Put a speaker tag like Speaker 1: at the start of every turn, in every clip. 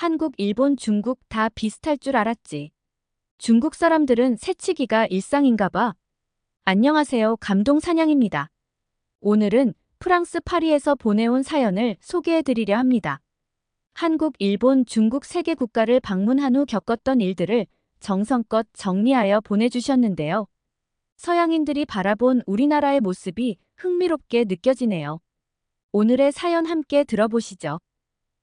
Speaker 1: 한국, 일본, 중국 다 비슷할 줄 알았지. 중국 사람들은 새치기가 일상인가 봐. 안녕하세요. 감동 사냥입니다. 오늘은 프랑스 파리에서 보내온 사연을 소개해 드리려 합니다. 한국, 일본, 중국 세 개 국가를 방문한 후 겪었던 일들을 정성껏 정리하여 보내주셨는데요. 서양인들이 바라본 우리나라의 모습이 흥미롭게 느껴지네요. 오늘의 사연 함께 들어보시죠.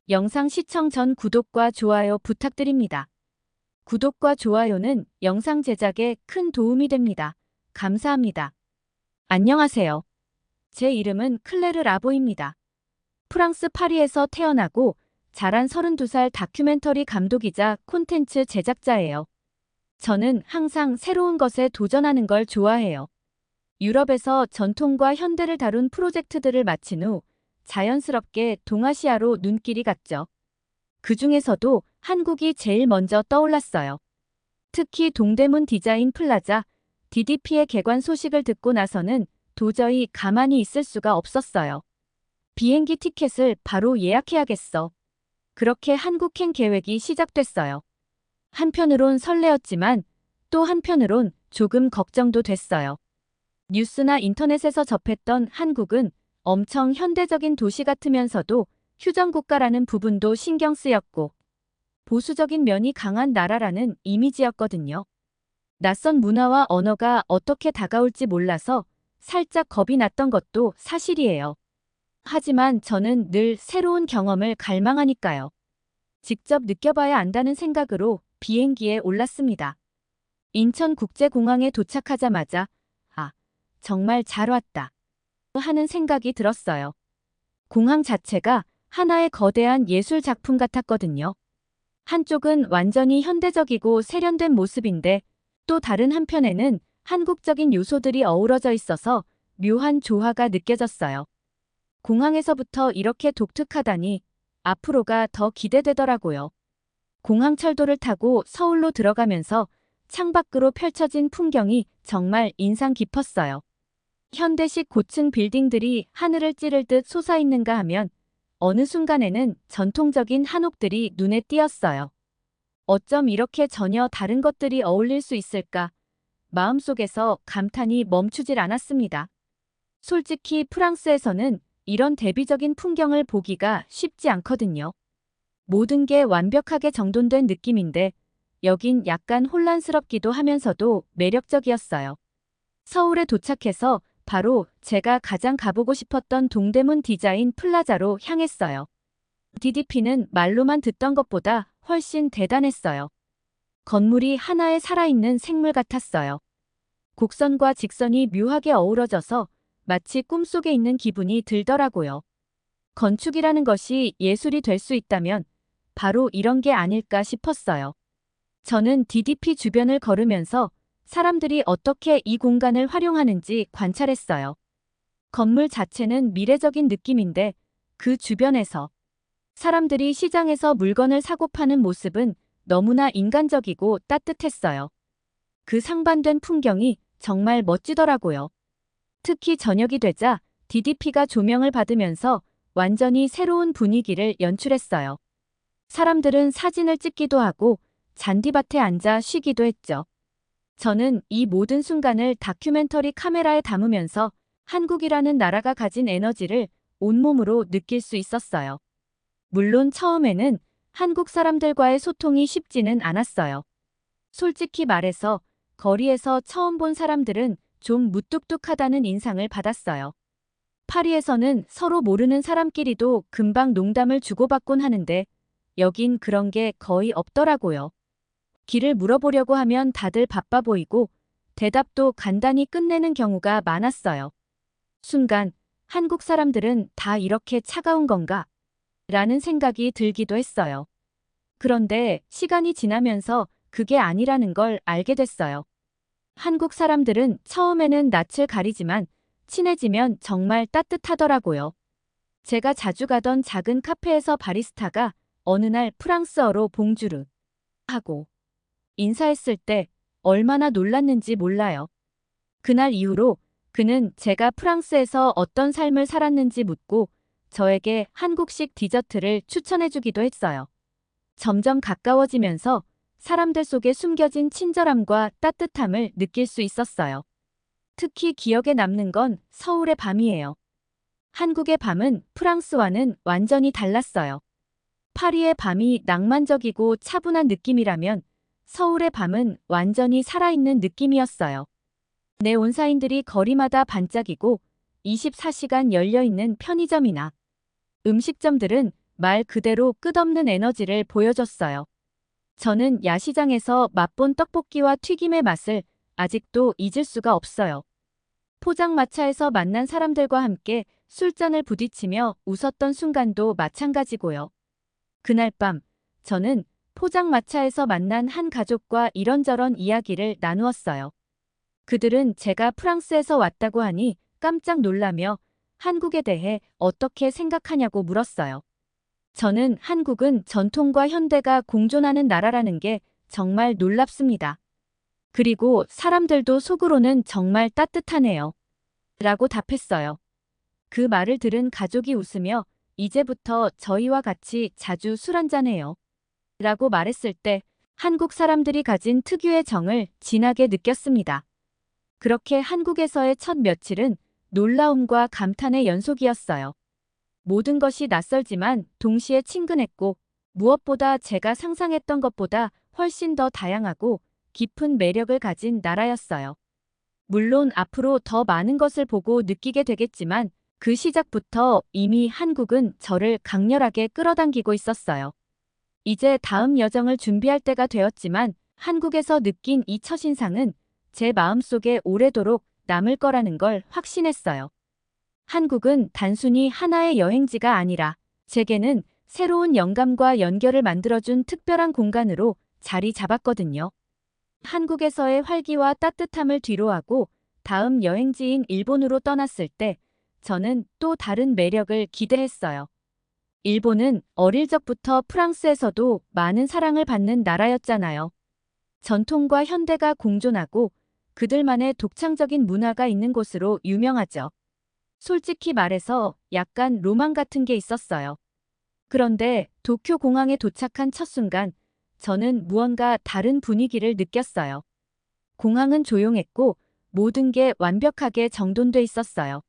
Speaker 1: 영상 시청 전 구독과 좋아요 부탁드립니다. 구독과 좋아요는 영상 제작에 큰 도움이 됩니다. 감사합니다. 안녕하세요. 제 이름은 클레르 라보입니다. 프랑스 파리에서 태어나고 자란 32살 다큐멘터리 감독이자 콘텐츠 제작자예요. 저는 항상 새로운 것에 도전하는 걸 좋아해요. 유럽에서 전통과 현대를 다룬 프로젝트들을 마친 후 자연스럽게 동아시아로 눈길이 갔죠. 그 중에서도 한국이 제일 먼저 떠올랐어요. 특히 동대문 디자인 플라자, DDP의 개관 소식을 듣고 나서는 도저히 가만히 있을 수가 없었어요. 비행기 티켓을 바로 예약해야겠어. 그렇게 한국행 계획이 시작됐어요. 한편으론 설레었지만 또 한편으론 조금 걱정도 됐어요. 뉴스나 인터넷에서 접했던 한국은 엄청 현대적인 도시 같으면서도 휴전국가라는 부분도 신경 쓰였고 보수적인 면이 강한 나라라는 이미지였거든요. 낯선 문화와 언어가 어떻게 다가올지 몰라서 살짝 겁이 났던 것도 사실이에요. 하지만 저는 늘 새로운 경험을 갈망하니까요. 직접 느껴봐야 안다는 생각으로 비행기에 올랐습니다. 인천국제공항에 도착하자마자 아, 정말 잘 왔다. 하는 생각이 들었어요. 공항 자체가 하나의 거대한 예술 작품 같았거든요. 한쪽은 완전히 현대적이고 세련된 모습인데 또 다른 한편에는 한국적인 요소들이 어우러져 있어서 묘한 조화가 느껴졌어요. 공항에서부터 이렇게 독특하다니 앞으로가 더 기대되더라고요. 공항 철도를 타고 서울로 들어가면서 창밖으로 펼쳐진 풍경이 정말 인상 깊었어요. 현대식 고층 빌딩들이 하늘을 찌를 듯 솟아있는가 하면 어느 순간에는 전통적인 한옥들이 눈에 띄었어요. 어쩜 이렇게 전혀 다른 것들이 어울릴 수 있을까? 마음속에서 감탄이 멈추질 않았습니다. 솔직히 프랑스에서는 이런 대비적인 풍경을 보기가 쉽지 않거든요. 모든 게 완벽하게 정돈된 느낌인데 여긴 약간 혼란스럽기도 하면서도 매력적이었어요. 서울에 도착해서 바로 제가 가장 가보고 싶었던 동대문 디자인 플라자로 향했어요. DDP는 말로만 듣던 것보다 훨씬 대단했어요. 건물이 하나의 살아있는 생물 같았어요. 곡선과 직선이 묘하게 어우러져서 마치 꿈속에 있는 기분이 들더라고요. 건축이라는 것이 예술이 될 수 있다면 바로 이런 게 아닐까 싶었어요. 저는 DDP 주변을 걸으면서 사람들이 어떻게 이 공간을 활용하는지 관찰했어요. 건물 자체는 미래적인 느낌인데 그 주변에서 사람들이 시장에서 물건을 사고 파는 모습은 너무나 인간적이고 따뜻했어요. 그 상반된 풍경이 정말 멋지더라고요. 특히 저녁이 되자 DDP가 조명을 받으면서 완전히 새로운 분위기를 연출했어요. 사람들은 사진을 찍기도 하고 잔디밭에 앉아 쉬기도 했죠. 저는 이 모든 순간을 다큐멘터리 카메라에 담으면서 한국이라는 나라가 가진 에너지를 온몸으로 느낄 수 있었어요. 물론 처음에는 한국 사람들과의 소통이 쉽지는 않았어요. 솔직히 말해서 거리에서 처음 본 사람들은 좀 무뚝뚝하다는 인상을 받았어요. 파리에서는 서로 모르는 사람끼리도 금방 농담을 주고받곤 하는데 여긴 그런 게 거의 없더라고요. 길을 물어보려고 하면 다들 바빠 보이고 대답도 간단히 끝내는 경우가 많았어요. 순간 한국 사람들은 다 이렇게 차가운 건가? 라는 생각이 들기도 했어요. 그런데 시간이 지나면서 그게 아니라는 걸 알게 됐어요. 한국 사람들은 처음에는 낯을 가리지만 친해지면 정말 따뜻하더라고요. 제가 자주 가던 작은 카페에서 바리스타가 어느 날 프랑스어로 봉주르 하고 인사했을 때 얼마나 놀랐는지 몰라요. 그날 이후로 그는 제가 프랑스에서 어떤 삶을 살았는지 묻고 저에게 한국식 디저트를 추천해주기도 했어요. 점점 가까워지면서 사람들 속에 숨겨진 친절함과 따뜻함을 느낄 수 있었어요. 특히 기억에 남는 건 서울의 밤이에요. 한국의 밤은 프랑스와는 완전히 달랐어요. 파리의 밤이 낭만적이고 차분한 느낌이라면 서울의 밤은 완전히 살아있는 느낌이었어요. 내 온사인들이 거리마다 반짝이고 24시간 열려있는 편의점이나 음식점들은 말 그대로 끝없는 에너지를 보여줬어요. 저는 야시장에서 맛본 떡볶이와 튀김의 맛을 아직도 잊을 수가 없어요. 포장마차에서 만난 사람들과 함께 술잔을 부딪히며 웃었던 순간도 마찬가지고요. 그날 밤, 저는 포장마차에서 만난 한 가족과 이런저런 이야기를 나누었어요. 그들은 제가 프랑스에서 왔다고 하니 깜짝 놀라며 한국에 대해 어떻게 생각하냐고 물었어요. 저는 한국은 전통과 현대가 공존하는 나라라는 게 정말 놀랍습니다. 그리고 사람들도 속으로는 정말 따뜻하네요. 라고 답했어요. 그 말을 들은 가족이 웃으며 이제부터 저희와 같이 자주 술 한잔해요. 라고 말했을 때 한국 사람들이 가진 특유의 정을 진하게 느꼈습니다. 그렇게 한국에서의 첫 며칠은 놀라움과 감탄의 연속이었어요. 모든 것이 낯설지만 동시에 친근했고 무엇보다 제가 상상했던 것보다 훨씬 더 다양하고 깊은 매력을 가진 나라였어요. 물론 앞으로 더 많은 것을 보고 느끼게 되겠지만 그 시작부터 이미 한국은 저를 강렬하게 끌어당기고 있었어요. 이제 다음 여정을 준비할 때가 되었지만 한국에서 느낀 이 첫인상은 제 마음속에 오래도록 남을 거라는 걸 확신했어요. 한국은 단순히 하나의 여행지가 아니라 제게는 새로운 영감과 연결을 만들어준 특별한 공간으로 자리 잡았거든요. 한국에서의 활기와 따뜻함을 뒤로하고 다음 여행지인 일본으로 떠났을 때 저는 또 다른 매력을 기대했어요. 일본은 어릴 적부터 프랑스에서도 많은 사랑을 받는 나라였잖아요. 전통과 현대가 공존하고 그들만의 독창적인 문화가 있는 곳으로 유명하죠. 솔직히 말해서 약간 로망 같은 게 있었어요. 그런데 도쿄 공항에 도착한 첫 순간 저는 무언가 다른 분위기를 느꼈어요. 공항은 조용했고 모든 게 완벽하게 정돈돼 있었어요.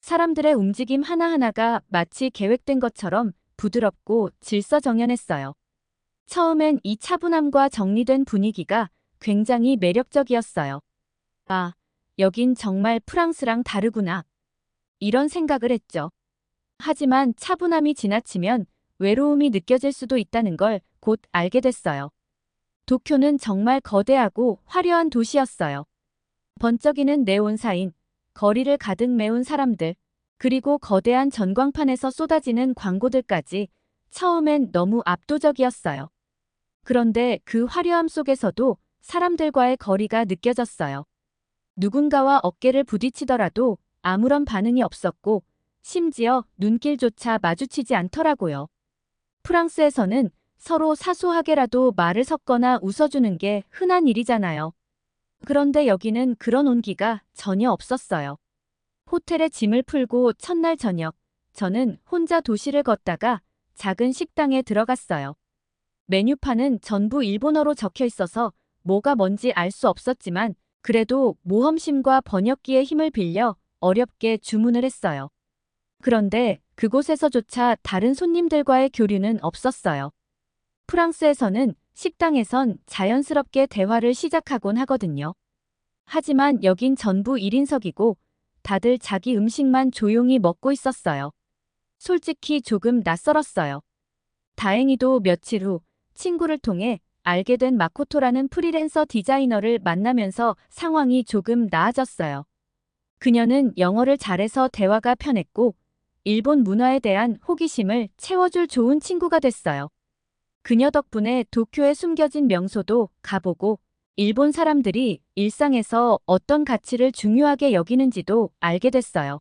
Speaker 1: 사람들의 움직임 하나하나가 마치 계획된 것처럼 부드럽고 질서정연했어요. 처음엔 이 차분함과 정리된 분위기가 굉장히 매력적이었어요. 아, 여긴 정말 프랑스랑 다르구나. 이런 생각을 했죠. 하지만 차분함이 지나치면 외로움이 느껴질 수도 있다는 걸 곧 알게 됐어요. 도쿄는 정말 거대하고 화려한 도시였어요. 번쩍이는 네온사인, 거리를 가득 메운 사람들, 그리고 거대한 전광판에서 쏟아지는 광고들까지 처음엔 너무 압도적이었어요. 그런데 그 화려함 속에서도 사람들과의 거리가 느껴졌어요. 누군가와 어깨를 부딪히더라도 아무런 반응이 없었고 심지어 눈길조차 마주치지 않더라고요. 프랑스에서는 서로 사소하게라도 말을 섞거나 웃어주는 게 흔한 일이잖아요. 그런데 여기는 그런 온기가 전혀 없었어요. 호텔에 짐을 풀고 첫날 저녁, 저는 혼자 도시를 걷다가 작은 식당에 들어갔어요. 메뉴판은 전부 일본어로 적혀 있어서 뭐가 뭔지 알 수 없었지만 그래도 모험심과 번역기의 힘을 빌려 어렵게 주문을 했어요. 그런데 그곳에서조차 다른 손님들과의 교류는 없었어요. 프랑스에서는 식당에선 자연스럽게 대화를 시작하곤 하거든요. 하지만 여긴 전부 1인석이고 다들 자기 음식만 조용히 먹고 있었어요. 솔직히 조금 낯설었어요. 다행히도 며칠 후 친구를 통해 알게 된 마코토라는 프리랜서 디자이너를 만나면서 상황이 조금 나아졌어요. 그녀는 영어를 잘해서 대화가 편했고 일본 문화에 대한 호기심을 채워줄 좋은 친구가 됐어요. 그녀 덕분에 도쿄에 숨겨진 명소도 가보고 일본 사람들이 일상에서 어떤 가치를 중요하게 여기는지도 알게 됐어요.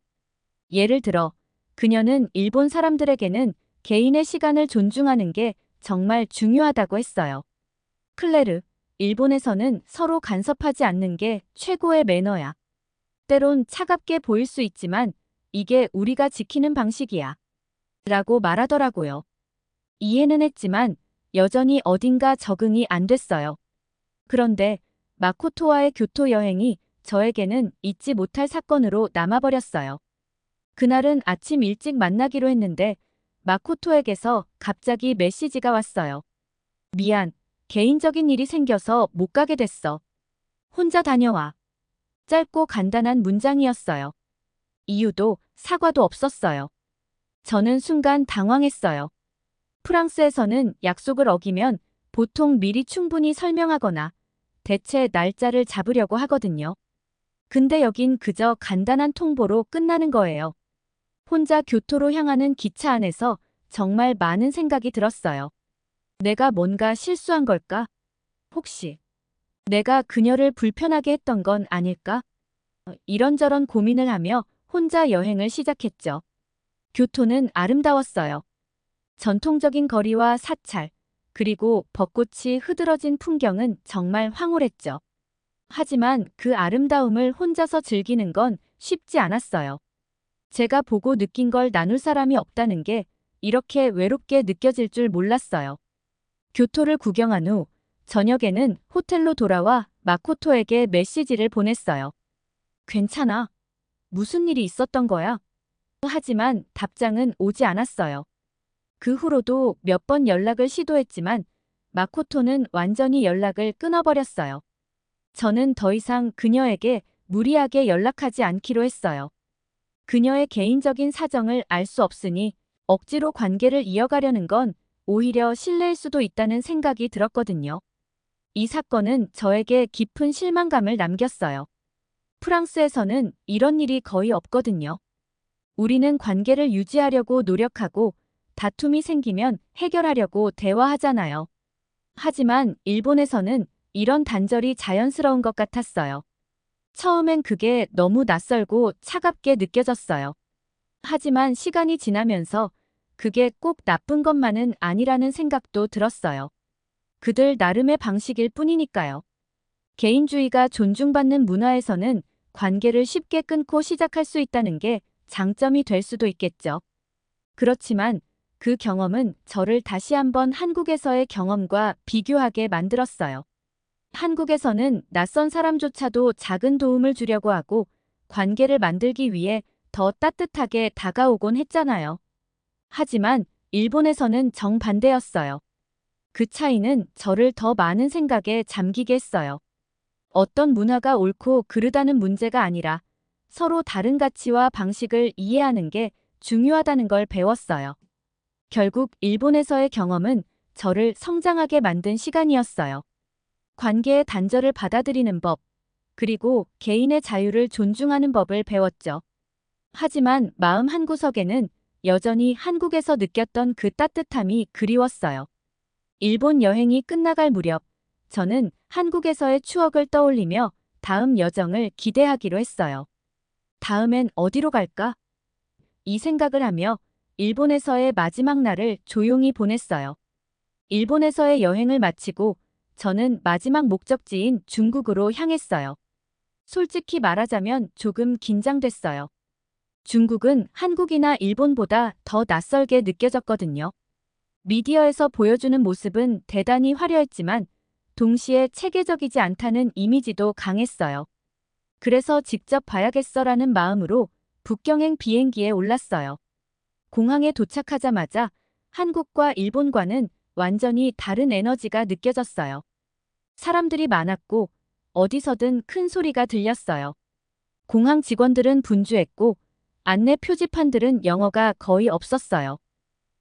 Speaker 1: 예를 들어 그녀는 일본 사람들에게는 개인의 시간을 존중하는 게 정말 중요하다고 했어요. 클레르, 일본에서는 서로 간섭하지 않는 게 최고의 매너야. 때론 차갑게 보일 수 있지만 이게 우리가 지키는 방식이야. 라고 말하더라고요. 이해는 했지만 여전히 어딘가 적응이 안 됐어요. 그런데 마코토와의 교토 여행이 저에게는 잊지 못할 사건으로 남아버렸어요. 그날은 아침 일찍 만나기로 했는데 마코토에게서 갑자기 메시지가 왔어요. 미안, 개인적인 일이 생겨서 못 가게 됐어. 혼자 다녀와. 짧고 간단한 문장이었어요. 이유도 사과도 없었어요. 저는 순간 당황했어요. 프랑스에서는 약속을 어기면 보통 미리 충분히 설명하거나 대체 날짜를 잡으려고 하거든요. 근데 여긴 그저 간단한 통보로 끝나는 거예요. 혼자 교토로 향하는 기차 안에서 정말 많은 생각이 들었어요. 내가 뭔가 실수한 걸까? 혹시 내가 그녀를 불편하게 했던 건 아닐까? 어, 이런저런 고민을 하며 혼자 여행을 시작했죠. 교토는 아름다웠어요. 전통적인 거리와 사찰, 그리고 벚꽃이 흐드러진 풍경은 정말 황홀했죠. 하지만 그 아름다움을 혼자서 즐기는 건 쉽지 않았어요. 제가 보고 느낀 걸 나눌 사람이 없다는 게 이렇게 외롭게 느껴질 줄 몰랐어요. 교토를 구경한 후 저녁에는 호텔로 돌아와 마코토에게 메시지를 보냈어요. 괜찮아. 무슨 일이 있었던 거야? 하지만 답장은 오지 않았어요. 그 후로도 몇 번 연락을 시도했지만 마코토는 완전히 연락을 끊어버렸어요. 저는 더 이상 그녀에게 무리하게 연락하지 않기로 했어요. 그녀의 개인적인 사정을 알 수 없으니 억지로 관계를 이어가려는 건 오히려 실례일 수도 있다는 생각이 들었거든요. 이 사건은 저에게 깊은 실망감을 남겼어요. 프랑스에서는 이런 일이 거의 없거든요. 우리는 관계를 유지하려고 노력하고 다툼이 생기면 해결하려고 대화하잖아요. 하지만 일본에서는 이런 단절이 자연스러운 것 같았어요. 처음엔 그게 너무 낯설고 차갑게 느껴졌어요. 하지만 시간이 지나면서 그게 꼭 나쁜 것만은 아니라는 생각도 들었어요. 그들 나름의 방식일 뿐이니까요. 개인주의가 존중받는 문화에서는 관계를 쉽게 끊고 시작할 수 있다는 게 장점이 될 수도 있겠죠. 그렇지만 그 경험은 저를 다시 한번 한국에서의 경험과 비교하게 만들었어요. 한국에서는 낯선 사람조차도 작은 도움을 주려고 하고 관계를 만들기 위해 더 따뜻하게 다가오곤 했잖아요. 하지만 일본에서는 정반대였어요. 그 차이는 저를 더 많은 생각에 잠기게 했어요. 어떤 문화가 옳고 그르다는 문제가 아니라 서로 다른 가치와 방식을 이해하는 게 중요하다는 걸 배웠어요. 결국 일본에서의 경험은 저를 성장하게 만든 시간이었어요. 관계의 단절을 받아들이는 법, 그리고 개인의 자유를 존중하는 법을 배웠죠. 하지만 마음 한구석에는 여전히 한국에서 느꼈던 그 따뜻함이 그리웠어요. 일본 여행이 끝나갈 무렵, 저는 한국에서의 추억을 떠올리며 다음 여정을 기대하기로 했어요. 다음엔 어디로 갈까? 이 생각을 하며 일본에서의 마지막 날을 조용히 보냈어요. 일본에서의 여행을 마치고 저는 마지막 목적지인 중국으로 향했어요. 솔직히 말하자면 조금 긴장됐어요. 중국은 한국이나 일본보다 더 낯설게 느껴졌거든요. 미디어에서 보여주는 모습은 대단히 화려했지만 동시에 체계적이지 않다는 이미지도 강했어요. 그래서 직접 봐야겠어라는 마음으로 북경행 비행기에 올랐어요. 공항에 도착하자마자 한국과 일본과는 완전히 다른 에너지가 느껴졌어요. 사람들이 많았고 어디서든 큰 소리가 들렸어요. 공항 직원들은 분주했고 안내 표지판들은 영어가 거의 없었어요.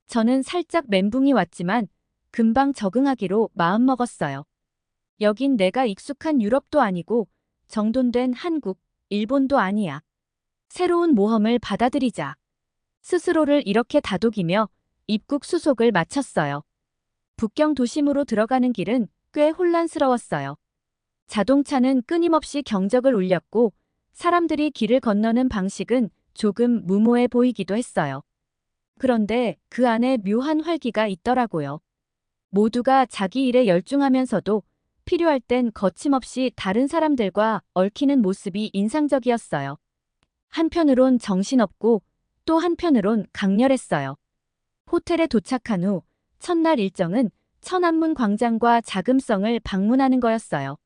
Speaker 1: 저는 살짝 멘붕이 왔지만 금방 적응하기로 마음먹었어요. 여긴 내가 익숙한 유럽도 아니고 정돈된 한국, 일본도 아니야. 새로운 모험을 받아들이자. 스스로를 이렇게 다독이며 입국 수속을 마쳤어요. 북경 도심으로 들어가는 길은 꽤 혼란스러웠어요. 자동차는 끊임없이 경적을 울렸고 사람들이 길을 건너는 방식은 조금 무모해 보이기도 했어요. 그런데 그 안에 묘한 활기가 있더라고요. 모두가 자기 일에 열중하면서도 필요할 땐 거침없이 다른 사람들과 얽히는 모습이 인상적이었어요. 한편으론 정신없고 또 한편으론 강렬했어요. 호텔에 도착한 후 첫날 일정은 천안문 광장과 자금성을 방문하는 거였어요.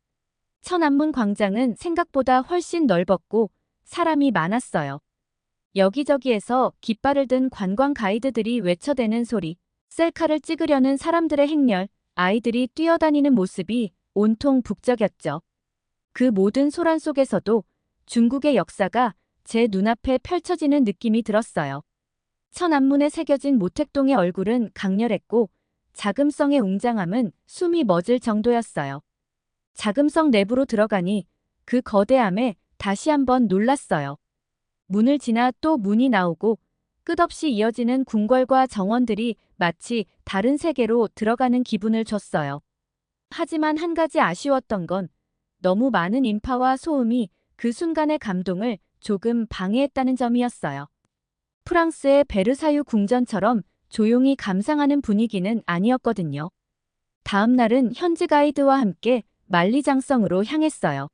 Speaker 1: 천안문 광장은 생각보다 훨씬 넓었고 사람이 많았어요. 여기저기에서 깃발을 든 관광 가이드들이 외쳐대는 소리, 셀카를 찍으려는 사람들의 행렬, 아이들이 뛰어다니는 모습이 온통 북적였죠. 그 모든 소란 속에서도 중국의 역사가 제 눈앞에 펼쳐지는 느낌이 들었어요. 천안문에 새겨진 모택동의 얼굴은 강렬했고 자금성의 웅장함은 숨이 멎을 정도였어요. 자금성 내부로 들어가니 그 거대함에 다시 한번 놀랐어요. 문을 지나 또 문이 나오고 끝없이 이어지는 궁궐과 정원들이 마치 다른 세계로 들어가는 기분을 줬어요. 하지만 한 가지 아쉬웠던 건 너무 많은 인파와 소음이 그 순간의 감동을 조금 방해했다는 점이었어요. 프랑스의 베르사유 궁전처럼 조용히 감상하는 분위기는 아니었거든요. 다음 날은 현지 가이드와 함께 만리장성으로 향했어요.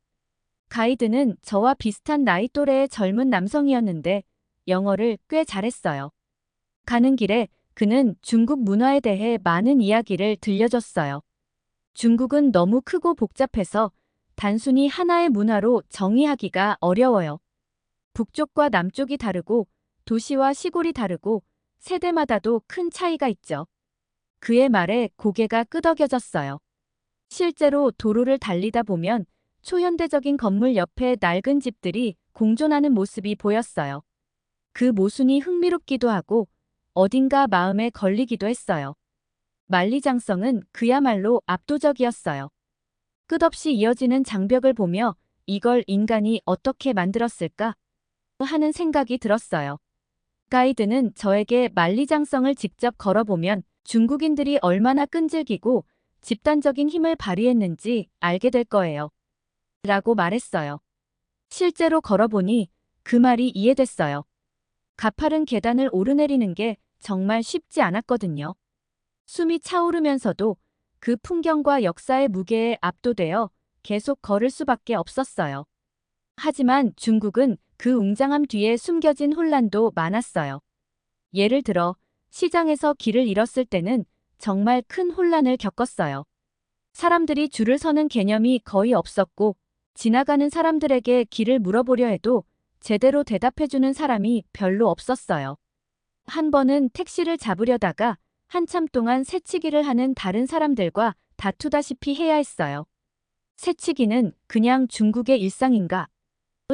Speaker 1: 가이드는 저와 비슷한 나이 또래의 젊은 남성이었는데 영어를 꽤 잘했어요. 가는 길에 그는 중국 문화에 대해 많은 이야기를 들려줬어요. 중국은 너무 크고 복잡해서 단순히 하나의 문화로 정의하기가 어려워요. 북쪽과 남쪽이 다르고 도시와 시골이 다르고 세대마다도 큰 차이가 있죠. 그의 말에 고개가 끄덕여졌어요. 실제로 도로를 달리다 보면 초현대적인 건물 옆에 낡은 집들이 공존하는 모습이 보였어요. 그 모순이 흥미롭기도 하고 어딘가 마음에 걸리기도 했어요. 만리장성은 그야말로 압도적이었어요. 끝없이 이어지는 장벽을 보며 이걸 인간이 어떻게 만들었을까 하는 생각이 들었어요. 가이드는 저에게 만리장성을 직접 걸어보면 중국인들이 얼마나 끈질기고 집단적인 힘을 발휘했는지 알게 될 거예요. 라고 말했어요. 실제로 걸어보니 그 말이 이해됐어요. 가파른 계단을 오르내리는 게 정말 쉽지 않았거든요. 숨이 차오르면서도 그 풍경과 역사의 무게에 압도되어 계속 걸을 수밖에 없었어요. 하지만 중국은 그 웅장함 뒤에 숨겨진 혼란도 많았어요. 예를 들어 시장에서 길을 잃었을 때는 정말 큰 혼란을 겪었어요. 사람들이 줄을 서는 개념이 거의 없었고 지나가는 사람들에게 길을 물어보려 해도 제대로 대답해주는 사람이 별로 없었어요. 한 번은 택시를 잡으려다가 한참 동안 새치기를 하는 다른 사람들과 다투다시피 해야 했어요. 새치기는 그냥 중국의 일상인가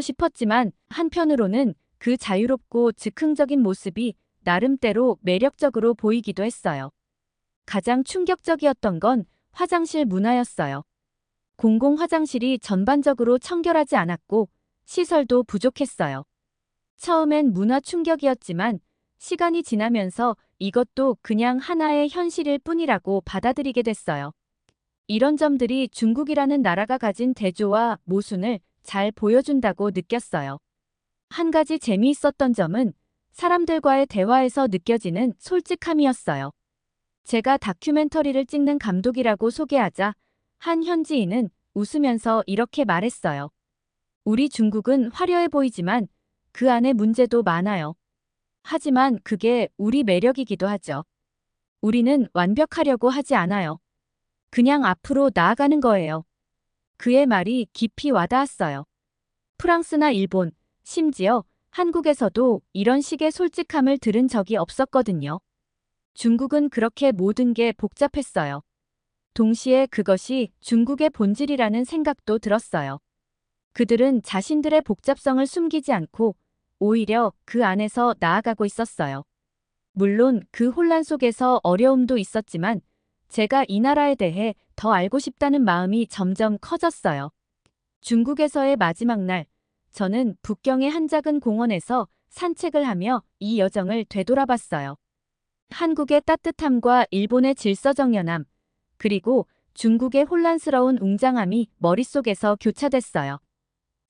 Speaker 1: 싶었지만 한편으로는 그 자유롭고 즉흥적인 모습이 나름대로 매력적으로 보이기도 했어요. 가장 충격적이었던 건 화장실 문화였어요. 공공 화장실이 전반적으로 청결하지 않았고 시설도 부족했어요. 처음엔 문화 충격이었지만 시간이 지나면서 이것도 그냥 하나의 현실일 뿐이라고 받아들이게 됐어요. 이런 점들이 중국이라는 나라가 가진 대조와 모순을 잘 보여준다고 느꼈어요. 한 가지 재미있었던 점은 사람들과의 대화에서 느껴지는 솔직함이었어요. 제가 다큐멘터리를 찍는 감독이라고 소개하자 한 현지인은 웃으면서 이렇게 말했어요. 우리 중국은 화려해 보이지만 그 안에 문제도 많아요. 하지만 그게 우리 매력이기도 하죠. 우리는 완벽하려고 하지 않아요. 그냥 앞으로 나아가는 거예요. 그의 말이 깊이 와닿았어요. 프랑스나 일본, 심지어 한국에서도 이런 식의 솔직함을 들은 적이 없었거든요. 중국은 그렇게 모든 게 복잡했어요. 동시에 그것이 중국의 본질이라는 생각도 들었어요. 그들은 자신들의 복잡성을 숨기지 않고 오히려 그 안에서 나아가고 있었어요. 물론 그 혼란 속에서 어려움도 있었지만 제가 이 나라에 대해 더 알고 싶다는 마음이 점점 커졌어요. 중국에서의 마지막 날, 저는 북경의 한 작은 공원에서 산책을 하며 이 여정을 되돌아봤어요. 한국의 따뜻함과 일본의 질서정연함, 그리고 중국의 혼란스러운 웅장함이 머릿속에서 교차됐어요.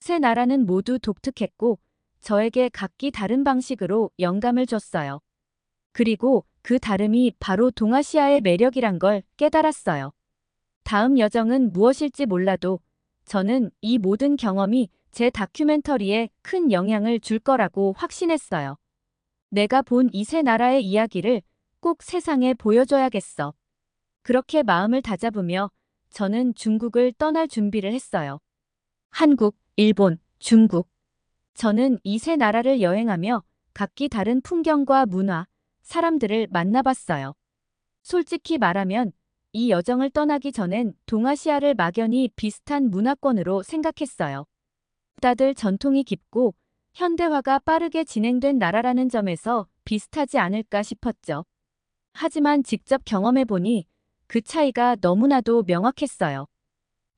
Speaker 1: 세 나라는 모두 독특했고 저에게 각기 다른 방식으로 영감을 줬어요. 그리고 그 다름이 바로 동아시아의 매력이란 걸 깨달았어요. 다음 여정은 무엇일지 몰라도 저는 이 모든 경험이 제 다큐멘터리에 큰 영향을 줄 거라고 확신했어요. 내가 본 이 세 나라의 이야기를 꼭 세상에 보여줘야겠어. 그렇게 마음을 다잡으며 저는 중국을 떠날 준비를 했어요. 한국, 일본, 중국. 저는 이 세 나라를 여행하며 각기 다른 풍경과 문화, 사람들을 만나봤어요. 솔직히 말하면 이 여정을 떠나기 전엔 동아시아를 막연히 비슷한 문화권으로 생각했어요. 다들 전통이 깊고 현대화가 빠르게 진행된 나라라는 점에서 비슷하지 않을까 싶었죠. 하지만 직접 경험해보니 그 차이가 너무나도 명확했어요.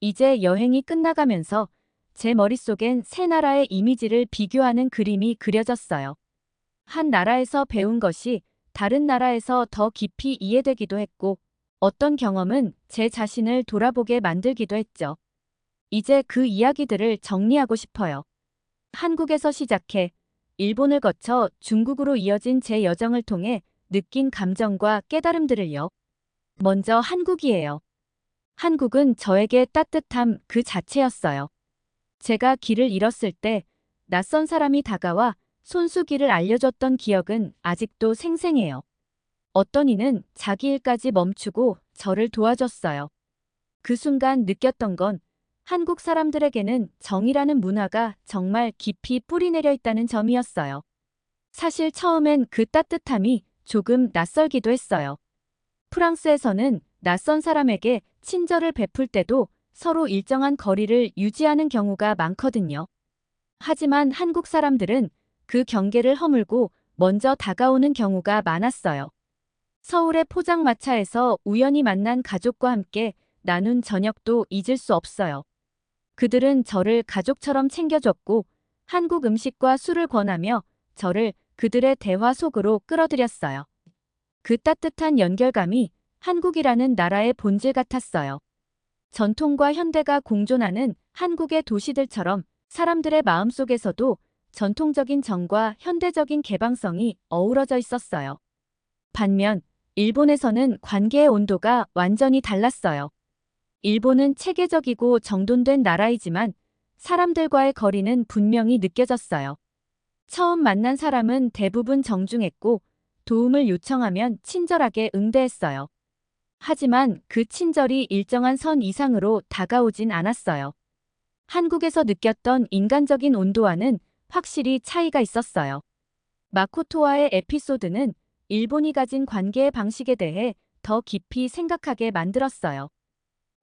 Speaker 1: 이제 여행이 끝나가면서 제 머릿속엔 세 나라의 이미지를 비교하는 그림이 그려졌어요. 한 나라에서 배운 것이 다른 나라에서 더 깊이 이해되기도 했고, 어떤 경험은 제 자신을 돌아보게 만들기도 했죠. 이제 그 이야기들을 정리하고 싶어요. 한국에서 시작해 일본을 거쳐 중국으로 이어진 제 여정을 통해 느낀 감정과 깨달음들을요. 먼저 한국이에요. 한국은 저에게 따뜻함 그 자체였어요. 제가 길을 잃었을 때 낯선 사람이 다가와 손수길을 알려줬던 기억은 아직도 생생해요. 어떤 이는 자기 일까지 멈추고 저를 도와줬어요. 그 순간 느꼈던 건 한국 사람들에게는 정이라는 문화가 정말 깊이 뿌리내려 있다는 점이었어요. 사실 처음엔 그 따뜻함이 조금 낯설기도 했어요. 프랑스에서는 낯선 사람에게 친절을 베풀 때도 서로 일정한 거리를 유지하는 경우가 많거든요. 하지만 한국 사람들은 그 경계를 허물고 먼저 다가오는 경우가 많았어요. 서울의 포장마차에서 우연히 만난 가족과 함께 나눈 저녁도 잊을 수 없어요. 그들은 저를 가족처럼 챙겨줬고 한국 음식과 술을 권하며 저를 그들의 대화 속으로 끌어들였어요. 그 따뜻한 연결감이 한국이라는 나라의 본질 같았어요. 전통과 현대가 공존하는 한국의 도시들처럼 사람들의 마음속에서도 전통적인 정과 현대적인 개방성이 어우러져 있었어요. 반면 일본에서는 관계의 온도가 완전히 달랐어요. 일본은 체계적이고 정돈된 나라이지만 사람들과의 거리는 분명히 느껴졌어요. 처음 만난 사람은 대부분 정중했고 도움을 요청하면 친절하게 응대했어요. 하지만 그 친절이 일정한 선 이상으로 다가오진 않았어요. 한국에서 느꼈던 인간적인 온도와는 확실히 차이가 있었어요. 마코토와의 에피소드는 일본이 가진 관계의 방식에 대해 더 깊이 생각하게 만들었어요.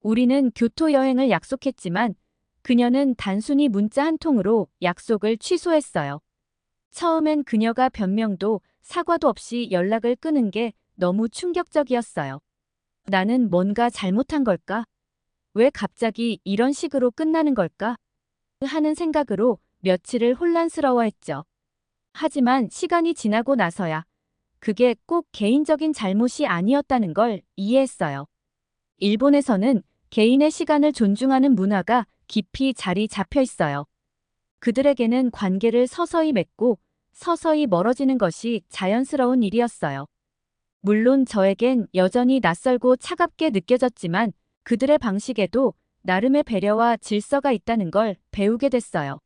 Speaker 1: 우리는 교토 여행을 약속했지만 그녀는 단순히 문자 한 통으로 약속을 취소했어요. 처음엔 그녀가 변명도 사과도 없이 연락을 끊은 게 너무 충격적이었어요. 나는 뭔가 잘못한 걸까? 왜 갑자기 이런 식으로 끝나는 걸까? 하는 생각으로 며칠을 혼란스러워했죠. 하지만 시간이 지나고 나서야 그게 꼭 개인적인 잘못이 아니었다는 걸 이해했어요. 일본에서는 개인의 시간을 존중하는 문화가 깊이 자리 잡혀 있어요. 그들에게는 관계를 서서히 맺고 서서히 멀어지는 것이 자연스러운 일이었어요. 물론 저에겐 여전히 낯설고 차갑게 느껴졌지만 그들의 방식에도 나름의 배려와 질서가 있다는 걸 배우게 됐어요.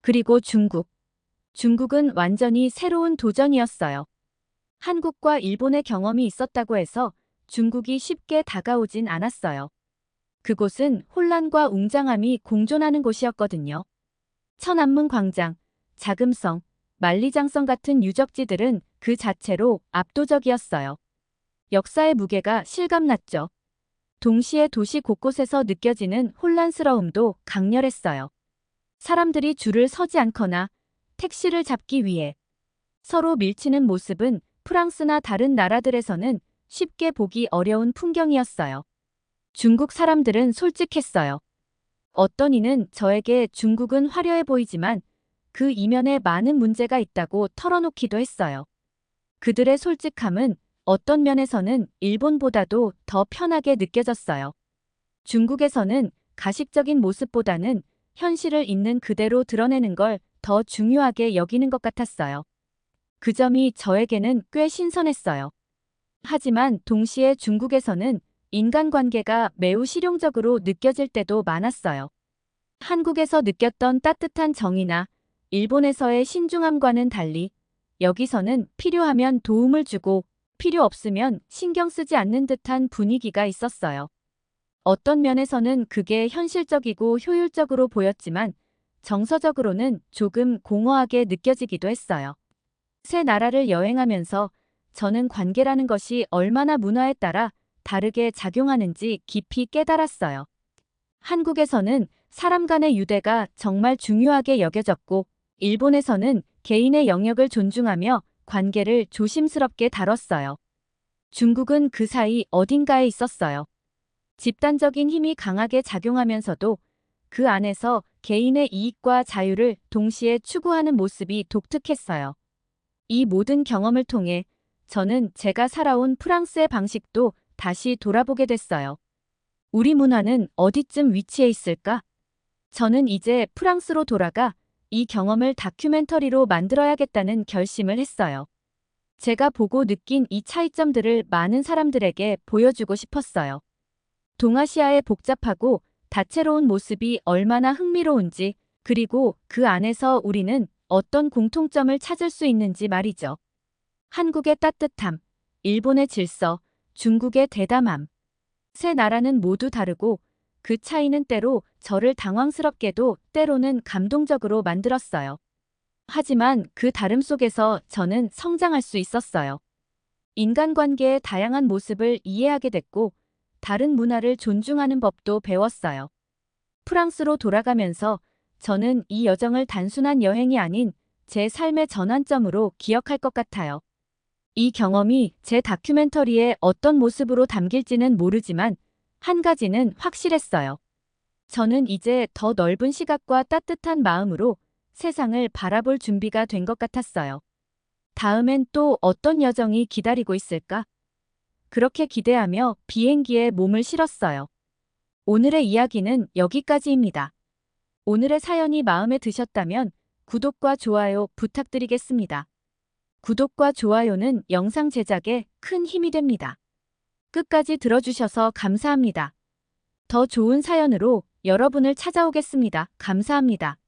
Speaker 1: 그리고 중국. 중국은 완전히 새로운 도전이었어요. 한국과 일본의 경험이 있었다고 해서 중국이 쉽게 다가오진 않았어요. 그곳은 혼란과 웅장함이 공존하는 곳이었거든요. 천안문 광장, 자금성, 만리장성 같은 유적지들은 그 자체로 압도적이었어요. 역사의 무게가 실감났죠. 동시에 도시 곳곳에서 느껴지는 혼란스러움도 강렬했어요. 사람들이 줄을 서지 않거나 택시를 잡기 위해 서로 밀치는 모습은 프랑스나 다른 나라들에서는 쉽게 보기 어려운 풍경이었어요. 중국 사람들은 솔직했어요. 어떤 이는 저에게 중국은 화려해 보이지만 그 이면에 많은 문제가 있다고 털어놓기도 했어요. 그들의 솔직함은 어떤 면에서는 일본보다도 더 편하게 느껴졌어요. 중국에서는 가식적인 모습보다는 현실을 있는 그대로 드러내는 걸 더 중요하게 여기는 것 같았어요. 그 점이 저에게는 꽤 신선했어요. 하지만 동시에 중국에서는 인간관계가 매우 실용적으로 느껴질 때도 많았어요. 한국에서 느꼈던 따뜻한 정이나 일본에서의 신중함과는 달리 여기서는 필요하면 도움을 주고 필요 없으면 신경 쓰지 않는 듯한 분위기가 있었어요. 어떤 면에서는 그게 현실적이고 효율적으로 보였지만 정서적으로는 조금 공허하게 느껴지기도 했어요. 새 나라를 여행하면서 저는 관계라는 것이 얼마나 문화에 따라 다르게 작용하는지 깊이 깨달았어요. 한국에서는 사람 간의 유대가 정말 중요하게 여겨졌고, 일본에서는 개인의 영역을 존중하며 관계를 조심스럽게 다뤘어요. 중국은 그 사이 어딘가에 있었어요. 집단적인 힘이 강하게 작용하면서도 그 안에서 개인의 이익과 자유를 동시에 추구하는 모습이 독특했어요. 이 모든 경험을 통해 저는 제가 살아온 프랑스의 방식도 다시 돌아보게 됐어요. 우리 문화는 어디쯤 위치해 있을까? 저는 이제 프랑스로 돌아가 이 경험을 다큐멘터리로 만들어야겠다는 결심을 했어요. 제가 보고 느낀 이 차이점들을 많은 사람들에게 보여주고 싶었어요. 동아시아의 복잡하고 다채로운 모습이 얼마나 흥미로운지, 그리고 그 안에서 우리는 어떤 공통점을 찾을 수 있는지 말이죠. 한국의 따뜻함, 일본의 질서, 중국의 대담함. 세 나라는 모두 다르고 그 차이는 때로 저를 당황스럽게도 때로는 감동적으로 만들었어요. 하지만 그 다름 속에서 저는 성장할 수 있었어요. 인간관계의 다양한 모습을 이해하게 됐고 다른 문화를 존중하는 법도 배웠어요. 프랑스로 돌아가면서 저는 이 여정을 단순한 여행이 아닌 제 삶의 전환점으로 기억할 것 같아요. 이 경험이 제 다큐멘터리에 어떤 모습으로 담길지는 모르지만 한 가지는 확실했어요. 저는 이제 더 넓은 시각과 따뜻한 마음으로 세상을 바라볼 준비가 된 것 같았어요. 다음엔 또 어떤 여정이 기다리고 있을까? 그렇게 기대하며 비행기에 몸을 실었어요. 오늘의 이야기는 여기까지입니다. 오늘의 사연이 마음에 드셨다면 구독과 좋아요 부탁드리겠습니다. 구독과 좋아요는 영상 제작에 큰 힘이 됩니다. 끝까지 들어주셔서 감사합니다. 더 좋은 사연으로 여러분을 찾아오겠습니다. 감사합니다.